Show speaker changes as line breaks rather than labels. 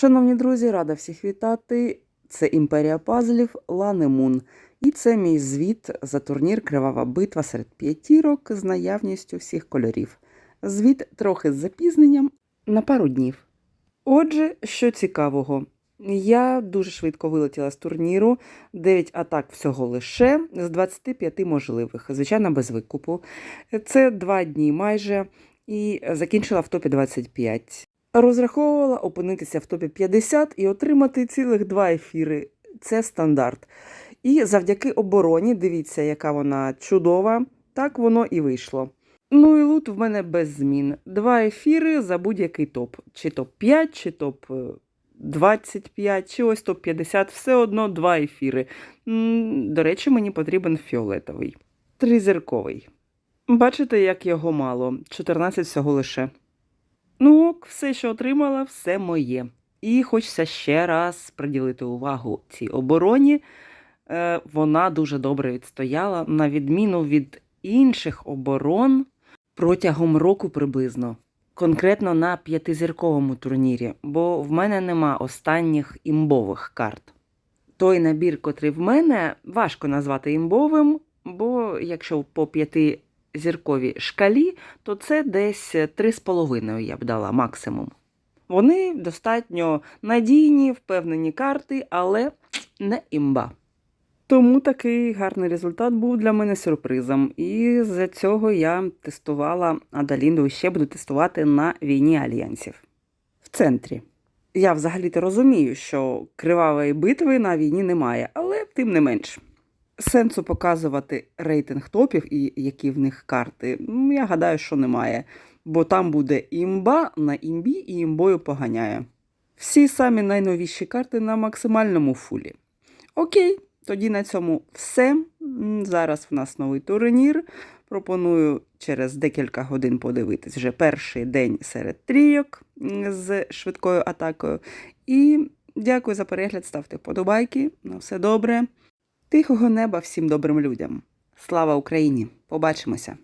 Шановні друзі, рада всіх вітати. Це імперія пазлів Лани Мун. І це мій звіт за турнір Кривава битва серед п'ятірок з наявністю всіх кольорів. Звіт трохи з запізненням на пару днів. Отже, що цікавого, я дуже швидко вилетіла з турніру. 9 атак всього лише з 25 можливих, звичайно, без викупу. Це 2 дні майже, і закінчила в топі 25. Розраховувала опинитися в топі 50 і отримати цілих два ефіри. Це стандарт. І завдяки обороні, дивіться, яка вона чудова, так воно і вийшло. Ну і лут в мене без змін. Два ефіри за будь-який топ. Чи топ 5, чи топ 25, чи ось топ 50, все одно два ефіри. До речі, мені потрібен фіолетовий. Тризірковий. Бачите, як його мало. 14 всього лише. Ну, все, що отримала, все моє. І хочеться ще раз приділити увагу цій обороні. Е, вона дуже добре відстояла, на відміну від інших оборон протягом року приблизно. Конкретно на п'ятизірковому турнірі, бо в мене нема останніх імбових карт. Той набір, котрий в мене, важко назвати імбовим, бо якщо по п'ятизірковій шкалі, то це десь 3,5 я б дала максимум. Вони достатньо надійні, впевнені карти, але не імба. Тому такий гарний результат був для мене сюрпризом. І за цього я тестувала Адалінду ще буду тестувати на війні альянсів в центрі. Я взагалі-то розумію, що кривавої битви на війні немає, але тим не менш. Сенсу показувати рейтинг топів і які в них карти, я гадаю, що немає. Бо там буде імба на імбі і імбою поганяє. Всі самі найновіші карти на максимальному фулі. Окей, тоді на цьому все. Зараз в нас новий турнір. Пропоную через декілька годин подивитись вже перший день серед трійок з швидкою атакою. І дякую за перегляд. Ставте вподобайки. На все добре. Тихого неба всім добрим людям. Слава Україні! Побачимося!